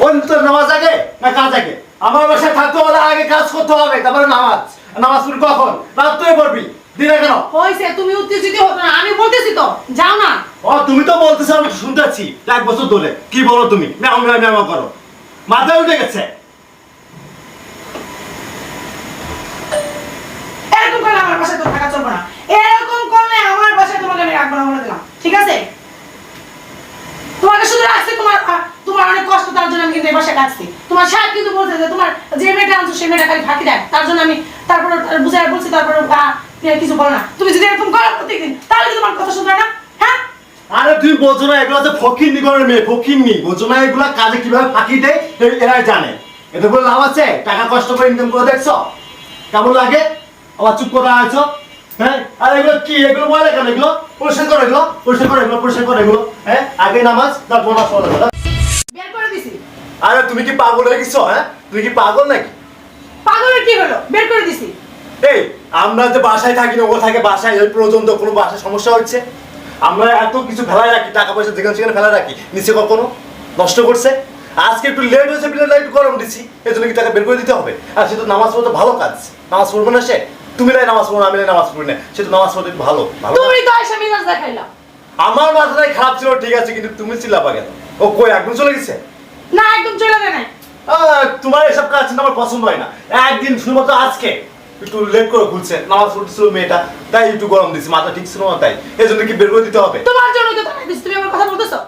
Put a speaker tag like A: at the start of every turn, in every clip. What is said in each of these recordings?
A: ওই তোর নামাজ আগে না কাজ আগে? আমার বাসায় থাকতে হলে আগে কাজ করতে হবে তারপরে নামাজ। নামাজ পড়ি কখন? রাত তুই পড়বি। দিনে কেন?
B: হয়েছে তুমি উত্তেজিত হতো না আমি বলতেছি তো যাও না।
A: ও তুমি তো বলতেছো আমি শুনতেছি। এক বছর ধরে কি বলো তুমি? ম্যাম ম্যাম ম্যাম করো। মাথায় উঠে গেছে।
B: এরকম করলে আমার বাসায় তো থাকা চলবে না এরকম করলে আমার বাসায় তোমাকে আমি রাখব না বলে দিলাম ঠিক আছে তোমাকে শুধু রাখছি তোমার আহ, তোমার অনেক কষ্ট তার জন্য আমি কিন্তু এই বাসায় রাখছি তোমার সাহেব কিন্তু বলছে যে তোমার যে মেয়েটা খালি ফাঁকি দেয়। তার জন্য আমি তারপরে বুঝাই বলছি তারপরে কিছু বলো না। তুমি যদি এরকম করো প্রত্যেকদিন তাহলে কি তোমার কথা শুনবে না? হ্যাঁ?
A: আরে তুমি বোঝো না এগুলো হচ্ছে ফকির নিগরের মেয়ে ফকির নি। বোঝো না এগুলো কাজে কীভাবে ফাঁকি দেয় এরাই জানে। এতে বলে লাভ আছে? টাকা কষ্ট করে ইনকাম করে দেখছ? কেমন লাগে? আবার চুপ করে আছো? হ্যাঁ? আর এগুলো কি? এগুলো ময়লা কেন এগুলো? পরিষ্কার করো এগুলো পরিষ্কার করো এগুলো পরিষ্কার করো এগুলো। হ্যাঁ? আগে নামাজ তারপর নামাজ পড়ো। আরে তুমি কি পাগল হয়ে গেছো হ্যাঁ? তুমি কি পাগল নাকি?
B: পাগলের কি হলো? বের করে দিছি।
A: এই আমরা যে বাসায় থাকি না ও থাকে বাসায় এই পর্যন্ত কোনো বাসায় সমস্যা হচ্ছে? আমরা এত কিছু ফেলায় রাখি টাকা পয়সা যেখানে সেখানে ফেলা রাখি নিচে কখনো? নষ্ট করছে? আজকে একটু লেট হয়েছে বিলে লাইট গরম দিচ্ছি এই জন্য কি টাকা বের করে দিতে হবে? আর সে তো নামাজ পড়তে ভালো কাজ। নামাজ পড়ব না সে? তুমি নাই নামাজ পড়ব না, আমি নাই নামাজ পড়ি না। সে তো নামাজ পড়তে ভালো ভালো?
B: তুমি তো এসে মিজাজ দেখাইলা।
A: আমার মাথাটাই খারাপ ছিল ঠিক আছে কিন্তু তুমি চিল্লাপা কেন? ও কই একদম চলে গেছে?
B: না একদম চলে
A: আহ, তোমার এসব কাজ আমার পছন্দ হয় না। একদিন শুধুমাত্র আজকে। একটু লেট করে খুলছে নামাজ পড়তেছিল মেয়েটা তাই একটু গরম দিচ্ছে মাথা ঠিক ছিল না তাই। এই জন্য কি বের করে দিতে হবে?
B: তোমার জন্য তো তাই দিছি তুমি আমার কথা বলতেছো?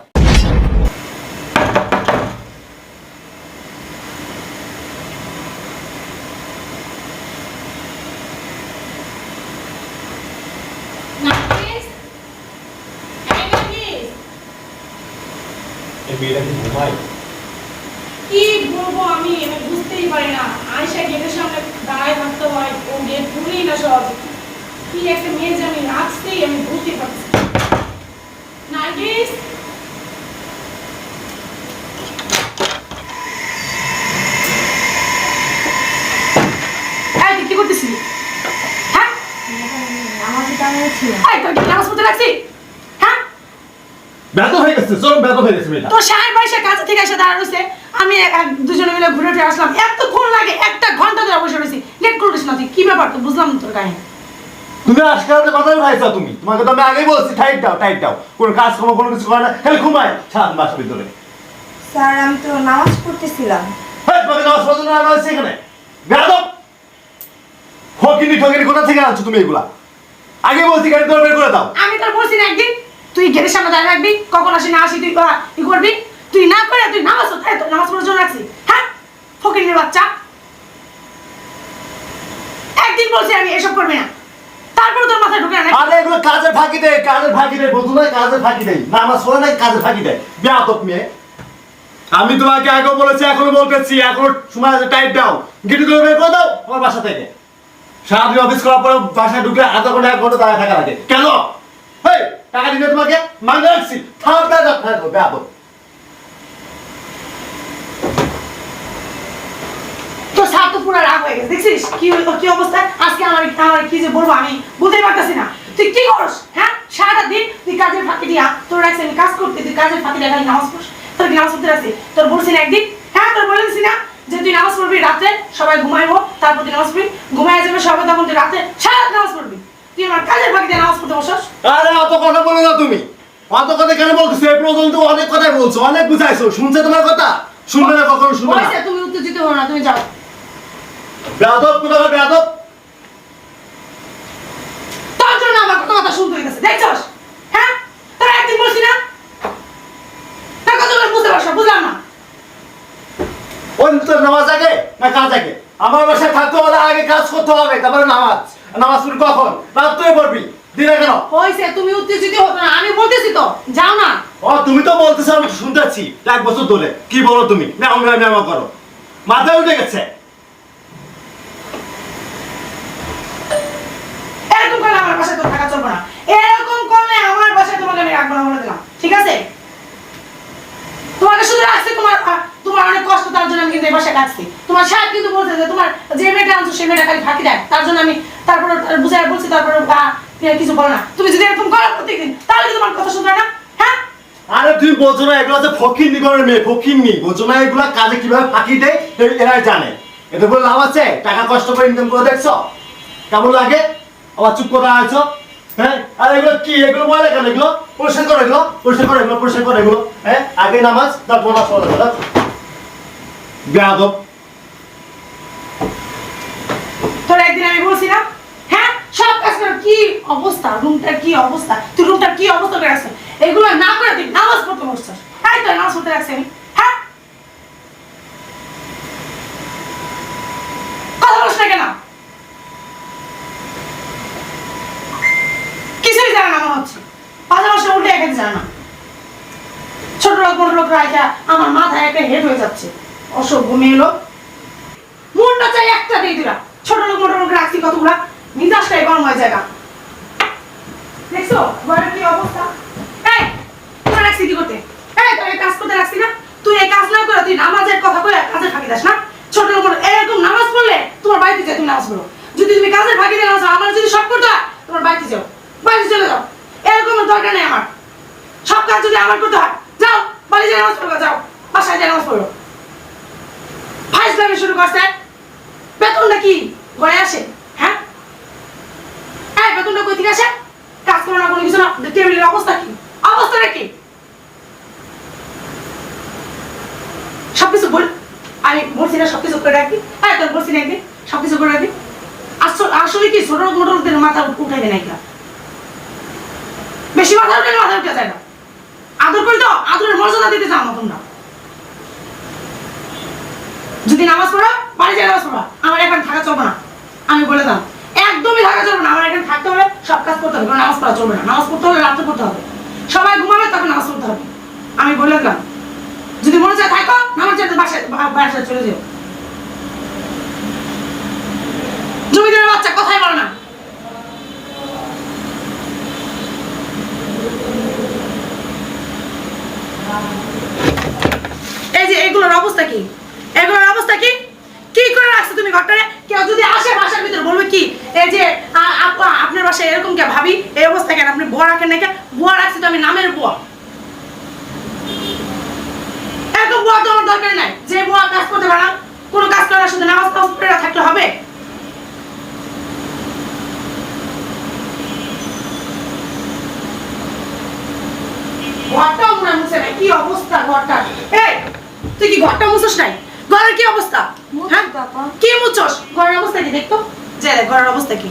A: মেয়েটা কি ঘুমায়?
B: কি বলব আমি বুঝতেই পারি না। আয়সা গেটের সামনে দাঁড়ায় থাকতে হয় ও গেট খুলেই না সব। কি একটা মেয়ে যে আমি রাখতেই আমি বুঝতে পারছি নার্গিস! এই কি করতেছিলি হ্যাঁ?
C: আমাকে টাঙিয়ে ছিল
B: এই তোর কি নামাজ পড়তে রাখছি? হ্যাঁ?
A: ব্যথা হয়ে গেছে চরম ব্যথা হয়ে গেছে মেয়েটা।
B: তোর সাহেব বসে কাছে থেকে এসে দাঁড়া রয়েছে। আমি দুজনে মিলে ঘুরে ফিরে আসলাম। এতক্ষণ লাগে একটা ঘণ্টা ধরে বসে রয়েছি। লেট করিস না তুই কি ব্যাপার তো? বুঝলাম তোর কাহিনী।
A: তুমি আজকাল কথা ভাইছো তুমি। তোমাকে তো আমি আগেই বলছি টাইট দাও টাইট দাও। কোনো কাজ কর্ম কোনো কিছু করে না। খালি ঘুমায়। সাত মাস ভিতরে।
C: স্যার আমি তো নামাজ পড়তেছিলাম।
A: হ্যাঁ তোমাকে নামাজ পড়তে না হয়েছে এখানে? বেয়াদব! ফকিনি ঠকিনি কোথা থেকে আনছো তুমি এগুলা? আগে বলছি গাড়ি করে বের করে দাও।
B: আমি তোর বলছি না একদিন। তুই গেটের সামনে দাঁড়িয়ে রাখবি কখন আসি না আসি তুই ই করবি। তুই না করে তুই নামাজ এই তোর নামাজ পড়ার জন্য রাখছি হ্যাঁ ফকিরের বাচ্চা একদিন বলছি আমি এসব করবি না তারপরে তোর মাথায় ঢুকে না
A: আরে এগুলো কাজের ফাঁকি দেয় কাজের ফাঁকি দেয় বন্ধু নয় কাজের ফাঁকি দেয় নামাজ পড়ে নাই কাজের ফাঁকি দেয় বেয়াদব মেয়ে আমি তোমাকে আগেও বলেছি এখনও বলতেছি এখনও সময় আছে টাইট দাও গেটি করে বের করে দাও আমার বাসা থেকে সারাদিন অফিস করার পরে বাসায় ঢুকলে আধা ঘণ্টা এক ঘণ্টা দাঁড়ায় থাকা লাগে কেন টাকা দিলে তোমাকে মাঙ্গে রাখছি থাম বেয়াদব বেয়াদব বেয়াদব
B: তোর সাপ তো পুরো রাগ হয়ে গেছে দেখছিস? কি কি অবস্থা? আজকে আমার আমার কি যে বলব আমি বুঝতেই পারতেছি না। তুই কি করস হ্যাঁ? সারাটা দিন তুই কাজের ফাঁকি দিয়া তোর রাখছি আমি কাজ করতে তুই কাজের ফাঁকি দিয়া খালি নামাজ পড়স। তোর কি নামাজ পড়তে রাখছি তোর বলছি না একদিন হ্যাঁ? তোর বলেছি না যে তুই নামাজ পড়বি রাতে সবাই ঘুমাইবো তারপর তুই নামাজ পড়বি। ঘুমাই যাবে সবাই তখন তুই রাতে সারা নামাজ পড়বি। তুই আমার কাজের ফাঁকি দিয়ে নামাজ পড়তে বসস?
A: আরে অত কথা বলো না তুমি। অত কথা কেন বলতেছো? এই পর্যন্ত অনেক কথাই বলছো অনেক বুঝাইছো। শুনছে তোমার কথা? শুনবে না কখনো শুনবে না।
B: তুমি উত্তেজিত হো না তুমি যাও।
A: বেয়াদব কোথাও বেয়াদব?
B: তোর জন্য আমার কত কথা শুনতে হইতেছে দেখছস? হ্যাঁ? তোরা একদিন বলছি না? তোর কথাগুলো বুঝতে পারছ? বুঝলাম না।
A: ওই তোর নামাজ আগে না কাজ আগে? আমার বাসায় থাকতে হলে আগে কাজ করতে হবে তারপরে নামাজ। নামাজ পড়ি কখন? রাত তুই পড়বি দিনে কেন?
B: হয়েছে তুমি উত্তেজিত হতো না আমি বলতেছি তো যাও না।
A: ও তুমি তো বলতেছো আমি শুনতেছি এক বছর ধরে কি বলো তুমি? ম্যাম ম্যাম করো। মাথায় উঠে গেছে
B: এরকম করলে আমার বাসায় তো থাকা চলবে না এরকম করলে আমার বাসায় তোমাকে আমি রাখব না বলে দিলাম ঠিক আছে তোমাকে শুধু রাখছি তোমার আহ, তোমার অনেক কষ্ট তার জন্য আমি কিন্তু এই বাসায় রাখছি তোমার সাহেব কিন্তু বলছে যে তোমার যে মেয়েটা আনছো সেই মেয়েটা খালি ফাঁকি দেয়। তার জন্য আমি তারপরে বুঝাই বলছি, তারপরে কিছু বলো না। তুমি যদি এরকম করো প্রত্যেকদিন, তাহলে কি তোমার কথা শুনবে না? হ্যাঁ?
A: আরে তুমি বোঝো না, এগুলো হচ্ছে ফকির নিগরের মেয়ে ফকির নি বোঝো না এগুলা কাজে কীভাবে ফাঁকি দেয় এরাই জানে। এতে বলে লাভ আছে? টাকা কষ্ট করে ইনকাম করে দেখছ? কেমন লাগে? আবার চুপ করে আছো? হ্যাঁ? আর এগুলো কি? এগুলো ময়লা কেন এগুলো? পরিষ্কার করো এগুলো। পরিষ্কার করো এগুলো, পরিষ্কার করো এগুলো। হ্যাঁ? আগে নামাজ, তারপর পড়া। যাবে বেয়াদব
B: তোর একদিন আমি হ্যাঁ সব কাজ কি অবস্থা? কি অবস্থা? তুই কি অবস্থা করে রাখছিস? এগুলো না করে তুই নামাজ পড়তে তাই তো নামাজ পড়তে রাখছি আমি। হ্যাঁ? জানে হচ্ছে। উল্টে জানে ছোট লোক, বড় লোক রাখা আমার মাথায় একটা হেড হয়ে যাচ্ছে। অসভ্য মেয়ে লোক। মনটা চাই একটা দিয়ে দিলা ছোট লোক, মোটো লোক রাখছি কতগুলা? মিজাজটাই গরম হয়ে যায় দেখছ? কি অবস্থা? করতে? রাখছি না? তুই নামাজের কথা কাজে দাস না? ছোট এরকম নামাজ পড়লে তোমার বাড়িতে নামাজ পড়ো। যদি তুমি কাজের ফাঁকি আমার যদি সব করতে হয়, তোমার বাড়িতে যাও। বাড়িতে চলে যাও। এরকম দরকার নেই আমার। সব কাজ যদি আমার যাও, বাড়ি যাই নামাজ পড়ো, যাও। বাসায় যাই নামাজ পড়ো। ফাইজলামি শুরু করছে। বেতনটা কি ঘরে আসে হ্যাঁ? এই, বেতনটা কই থেকে আসে? কাজ করে না, কোনো কিছু না। টেবিলের অবস্থা কি? অবস্থাটা কি? সবকিছু বল। আমি বলছি না সবকিছু করে রাখবি। হ্যাঁ তোর বলছি না একদিন। সবকিছু করে রাখবি। আসলে কি, ছোট মোটো লোকদের মাথা উঠাই দেয় না বেশি মাথা উঠে মাথা উঠে যায় না। আদর করি তো, আদরের মর্যাদা দিতে চাও না তোমরা। যদি নামাজ পড়ো, বাড়ি যায় নামাজ পড়ো। আমার এখন থাকা চলবে না। আমি বলে দাম একদমই থাকা চলবে না। আমার এখানে থাকতে হলে সব কাজ করতে হবে। নামাজ পড়া চলবে না। নামাজ পড়তে হলে রাত্রে পড়তে হবে। সবাই ঘুমাবে, তখন নামাজ পড়তে হবে। আমি বলে দিলাম। যদি মনে চায় থাকো, নামাজ চাইতে বাসায় বাসায় চলে যাও। জমিদারের বাচ্চা কথাই বলো না। এই যে এগুলোর অবস্থা কি? এগুলোর অবস্থা কি? কি করে রাখছো তুমি ঘরটারে? কেউ যদি আসে বাসার ভিতরে বলবে কি, এই যে আপনার বাসায় এরকম কে ভাবি? এই অবস্থা কেন? আপনি বুয়া রাখেন নাকি? বুয়া রাখছি তো আমি, নামের বুয়া তো আমার দরকার নাই। যে বুয়া কাজ করতে পারে কোনো কাজ করার শুধু নামাজ কাজ করে থাকলে হবে? ঘরটাও মনে কি অবস্থা ঘরটা এই, তুই কি ঘরটা মুছস নাই? ঘরের কি অবস্থা? হ্যাঁ? কি মুছস ঘরের অবস্থা কি দেখতো? যে ঘরের অবস্থা কি?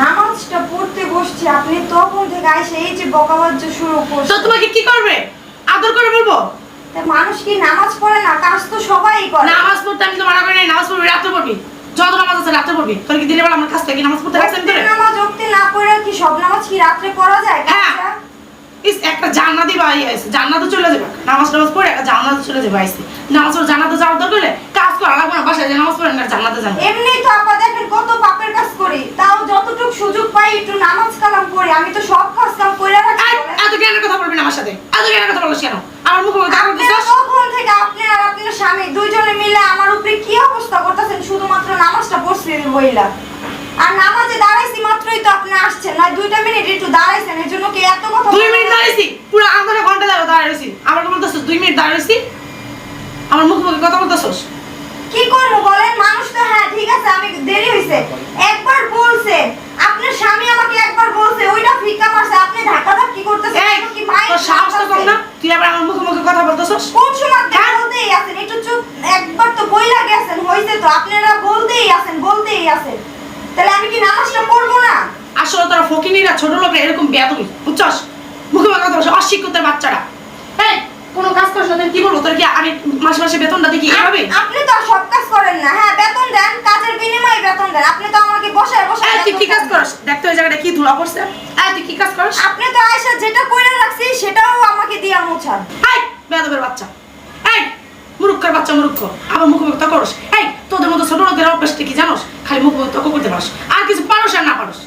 C: নামাজটা পড়তে বসছি আপনি তখন থেকে আইসে এই যে বকাবাজ্য শুরু
B: তো তোমাকে কি করবে? আদর করে বলব?
C: মানুষ কি নামাজ পড়ে না? কাজ তো সবাই করে।
B: নামাজ পড়তে আমি তো মানা করি নামাজ পড়বি রাত্রে পড়বি। যত নামাজ আছে রাত্রে পড়বি। তোর কি দিনের বেলা আমার থেকে নামাজ পড়তে রাখছেন
C: নামাজ না পড়ে কি সব নামাজ কি রাত্রে পড়া যায়?
B: হ্যাঁ। ইস একটা জান্নাতি বাড়ি জান্নাতে চলে যাবে। নামাজ টামাজ পড়ে একটা জান্নাতে চলে যাবে আইসি নামাজ পড়ে জান্নাতে যাওয়ার দরকার হলে কাজ করা লাগবে না বাসায় নামাজ পড়েন না জান্নাতে
C: এমনি তো আপা দেখেন কত পাপের কাজ করি। তাও যতটুকু সুযোগ পাই একটু নামাজ কালাম করি। আমি তো সব কাজ কাম করে রাখি।
B: এত জ্ঞানের কথা বলবি না আমার সাথে। এত জ্ঞানের কথা বলিস কেন? আমার মুখে মুখে দাঁড়াতে
C: আপনারা তখন থেকে আপনি আর আপনার স্বামী দুইজনে মিলে আমার উপরে কি অবস্থা করতেছেন? শুধুমাত্র নামাজটা পড়ছেন বইলা। আর নামাজে দাঁড়াইছি মাত্রই তো আপনি আসছেন না দুইটা মিনিট একটু দাঁড়াইছেন এর জন্য কি এত কথা
B: দুই মিনিট দাঁড়িয়েছি পুরো আধা ঘণ্টা দাঁড়া দাঁড়িয়েছি আমার কি বলতেছিস দুই মিনিট দাঁড়িয়েছি আমার মুখে মুখে কথা বলতেছিস?
C: কি করব বলেন? মানুষ তো হ্যাঁ ঠিক আছে আমি দেরি হইছে। একবার বলছে আপনার স্বামী আমাকে একবার বলছে ওইটা ফিকা মারছে আপনি ধাক্কা ধাক্কি করতেছেন?
B: এই
C: কি মাইন্ড
B: তোর সাহস তো কম না? তুই আবার আমার মুখে মুখে কথা বলতেছিস?
C: কোন সময়
B: হ্যাঁ?
C: বলতেই আছেন? একটু চুপ একবার তো বইলা গেছেন হইছে তো। আপনারা বলতেই আছেন বলতেই আছেন। তাহলে আমি কি নামাজটা পড়ব না?
B: আসলে তোরা ফকিনিরা ছোট লোকরা এরকম বেয়াদবি বুঝছস? মুখে কথা বলছিস অশিক্ষিতের বাচ্চারা। এই কোনো কাজ করিস না কি বলব? তোর কি আমি মাসে মাসে বেতনটা দেখি এভাবে?
C: আপনি তো সব কাজ করেন না। হ্যাঁ বেতন দেন কাজের বিনিময়ে বেতন দেন। আপনি তো আমাকে বসায় বসে
B: এই তুই কি কাজ। করস? দেখতে ওই জায়গাটা কি ধুলা পড়ছে। এই তুই কি কাজ করস?
C: আপনি তো আয়সা যেটা কইরা রাখছি সেটাও আমাকে দিয়া মোছান।
B: এই বেয়াদবের বাচ্চা। মুরুক্ষের বাচ্চা মুরুক্ষ আবার মুখ মুখ করস। এই, তোদের মতো ছোট লোকদের অভ্যাসটা কি জানোস? খালি মুখ মুখ তক করতে পারস। আর কিছু পারস আর না পারস।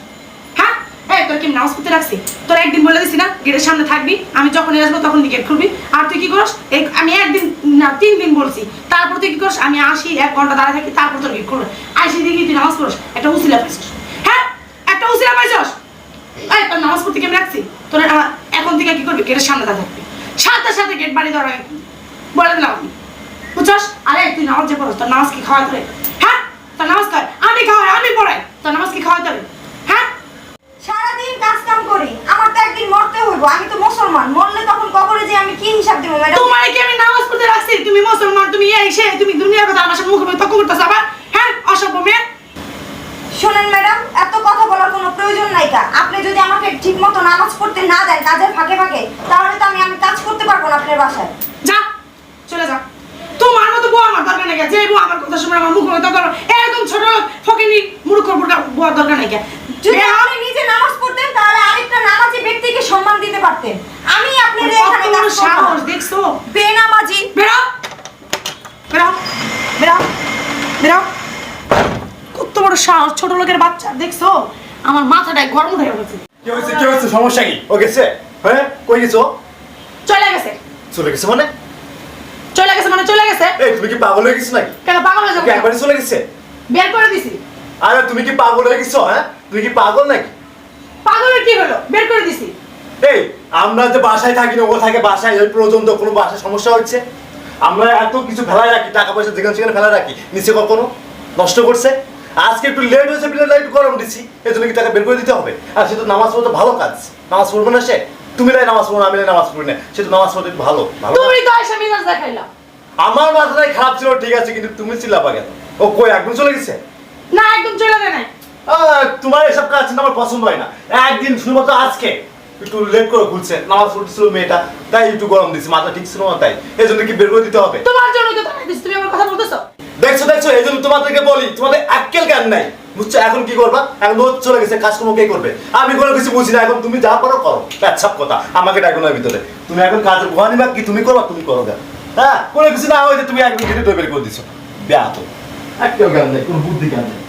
B: হ্যাঁ? এই, তোর কি নামাজ পড়তে রাখছি? তোর একদিন বলে দিছি না, গেটের সামনে থাকবি, আমি যখন আসব তখন গেট খুলবি। আর তুই কি করস? এই, আমি একদিন, না, তিন দিন বলছি। তারপর তুই কি করস? আমি আসি, এক ঘণ্টা দাঁড়িয়ে থাকি, তারপর তোর গেট খুলবে। আসি দেখি তুই নামাজ পড়স, একটা উসিলা পাইছস। হ্যাঁ? একটা উসিলা পাইছস? এই, তোর নামাজ পড়তে কেমন রাখছি? তোর এখন থেকে কি করবি? গেটের সামনে দাঁড়া থাকবি। সাথে সাথে গেট বাড়ি ধরা বলে দিলাম আমি। বুঝছস? আরে তুই নামাজ যে পড়স তোর নামাজ কি খাওয়া তোরে হ্যাঁ? তোর নামাজ কর আমি খাওয়াই আমি পড়াই। তোর নামাজ কি খাওয়া তোরে হ্যাঁ?
C: সারাদিন কাজ কাম করি আমার তো একদিন মরতে হইব আমি তো মুসলমান মরলে তখন কবরে যে আমি কি হিসাব দেবো ম্যাডাম
B: তোমার কি আমি নামাজ পড়তে রাখছি? তুমি মুসলমান তুমি এই সে তুমি দুনিয়ার কথা আমার সাথে মুখে মুখে করতেছ আবার? হ্যাঁ? অসভ্য মেয়ে।
C: শোনেন ম্যাডাম এত কথা বলার কোনো প্রয়োজন নাই কা। আপনি যদি আমাকে ঠিক মতো নামাজ পড়তে না দেন কাজের ফাঁকে ফাঁকে তাহলে তো আমি আমি কাজ করতে পারব না আপনার বাসায়।
B: যা চলে যা। তোমার মতো বউ আমার দরকার নেই যে বউ আমার কথা শুনে আমার মুখ মুখে তর্ক করে। একদম ছোট ফকিনি মূর্খ বুড়া বউ দরকার নেই
C: যদি আপনি নিজে নামাজ পড়তেন তাহলে আরেকটা নামাজি ব্যক্তিকে সম্মান দিতে পারতেন। আমি আপনার এখানে কাজ
B: সাহস দেখছ?
C: বেনামাজি।
B: বেরো! বেরো! বেরো! বেরো! কত বড় সাহস ছোট লোকের বাচ্চা দেখছ? আমার মাথাটায় গরম হয়ে গেছে।
A: কি হয়েছে কি হয়েছে? সমস্যা কি? ও গেছে? হ্যাঁ? কই গেছো?
B: চলে গেছে।
A: চলে গেছে মানে?
B: চলে গেছে মানে চলে গেছে?
A: এই তুমি কি পাগল হয়ে গেছো নাকি?
B: কেন পাগল হয়ে যাব
A: ওকে একবারে চলে গেছে?
B: বের করে দিছি।
A: আরে তুমি কি পাগল হয়ে গেছো হ্যাঁ? তুমি কি পাগল নাকি?
B: পাগলের কি হলো? বের করে দিছি।
A: এই আমরা যে বাসায় থাকি না ও থাকে বাসায় ওই পর্যন্ত কোনো বাসায় সমস্যা হচ্ছে আমরা এত কিছু ফেলায় রাখি টাকা পয়সা যেখানে সেখানে ফেলায় রাখি নিচে কখনো? নষ্ট করছে? আজকে একটু লেট হয়েছে বিলে একটু গরম দিছি এই জন্য কি টাকা বের করে দিতে হবে? আর সে তো নামাজ পড়তে ভালো কাজ। নামাজ পড়বে না সে? তুমি নাই নামাজ পড়ো আমি নাই নামাজ পড়ি না। নামাজ পড়তে ভালো। ভালো
B: তুমি তো মিজাজ দেখাইলা।
A: আমার মাথাটাই খারাপ ছিল ঠিক আছে কিন্তু তুমি চিল্লাপা কেন? ও কই একদম চলে গেছে?
B: না একদম চলে
A: তোমার এসব কাজ আমার পছন্দ হয় না। একদিন শুধুমাত্র আজকে একটু লেট করে খুলছে নামাজ পড়তেছিল মেয়েটা তাই একটু গরম দিচ্ছে মাথা ঠিক ছিল না তাই। এই জন্য কি বের করে দিতে হবে?
B: তোমার জন্য তো তুমি আমার কথা বলতেছো?
A: দেখছ দেখছ এই জন্য তোমাদেরকে বলি তোমাদের আক্কেল জ্ঞান নাই। বুঝছ? এখন কি করবা? এখন ও চলে গেছে কাজ কোনো কে করবে? আমি কোনো কিছু বুঝি না। এখন তুমি যা করো। করো সব কথা। আমাকে ডাকো ভিতরে। তুমি এখন কাজের ভয় নিবা কি? তুমি করবা, তুমি করো গা। হ্যাঁ? কোনো কিছু না হয়েছে তুমি একদিন ঘেটে বের করে দিছো। ব্যাহ তো জ্ঞান নেই, কোনো বুদ্ধি জ্ঞান নেই।